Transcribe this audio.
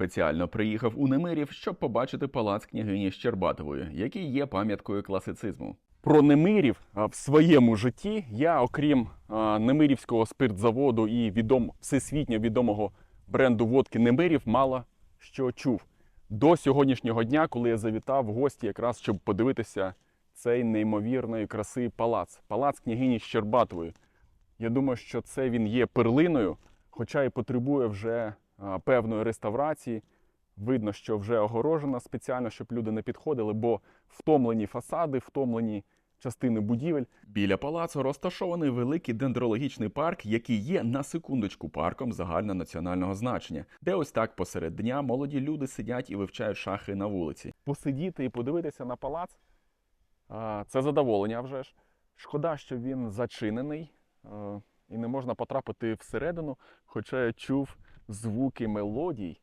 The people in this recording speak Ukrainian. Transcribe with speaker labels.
Speaker 1: Спеціально приїхав у Немирів, щоб побачити палац княгині Щербатової, який є пам'яткою класицизму. Про Немирів в своєму житті я, окрім Немирівського спиртзаводу і відом, всесвітньо відомого бренду водки Немирів, мало що чув. До сьогоднішнього дня, коли я завітав в гості, якраз щоб подивитися цей неймовірної краси палац. Палац княгині Щербатової. Я думаю, що це він є перлиною, хоча і потребує вже певної реставрації. Видно, що вже огорожена спеціально, щоб люди не підходили, бо втомлені фасади, втомлені частини будівель. Біля палацу розташований великий дендрологічний парк, який є на секундочку парком загальнонаціонального значення, де ось так посеред дня молоді люди сидять і вивчають шахи на вулиці. Посидіти і подивитися на палац це задоволення вже ж. Шкода, що він зачинений е, і не можна потрапити всередину, хоча я чув звуки мелодій